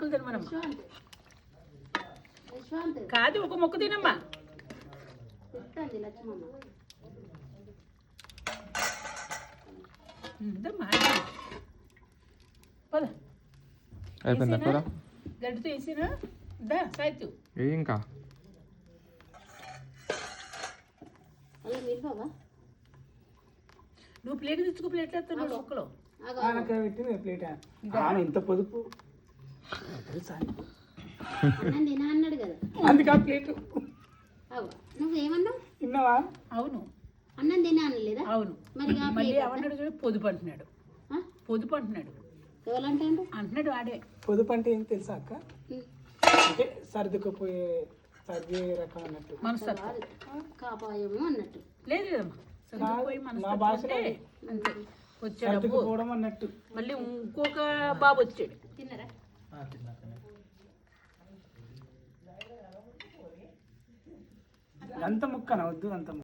ముక్కలు తినమనమ్మా. కాదు ఒక ముక్క తినమ్మా. తిట్టండి లక్ష్మమ్మ. ఉందమ్మా పద. అయిపోయిందా కూర? గడ్డితో వేసినా దా సాయితు ఏ ఇంకా? నువ్వు ప్లేట్ తెచ్చుకో ప్లేట్ పెట్టింది ప్లేట్. ఇంత పొదుపు. అన్నాడు కదా. అందుకే ప్లేట్. తిన్నావా? అవును. అన్నం తినా అనలేదా? అవును. మరి ఆ మళ్ళీ ఏమన్నాడు చూడు పొదుపు అంటున్నాడు? పొదుపు అంటున్నాడు. ఎవరంటాడు అంటున్నాడు వాడే. పొదుపు అంటే ఏం తెలుసా అక్క? అంటే సర్దుకుపోయే సర్దే రకం అన్నట్టు. కాపాయము అన్నట్టు. లేదు మా అంతే. వచ్చాడు అన్నట్టు. మళ్ళీ ఇంకొక బాబు వచ్చాడు. తిన్నరా? అంత ముక్కన? వద్దు అంత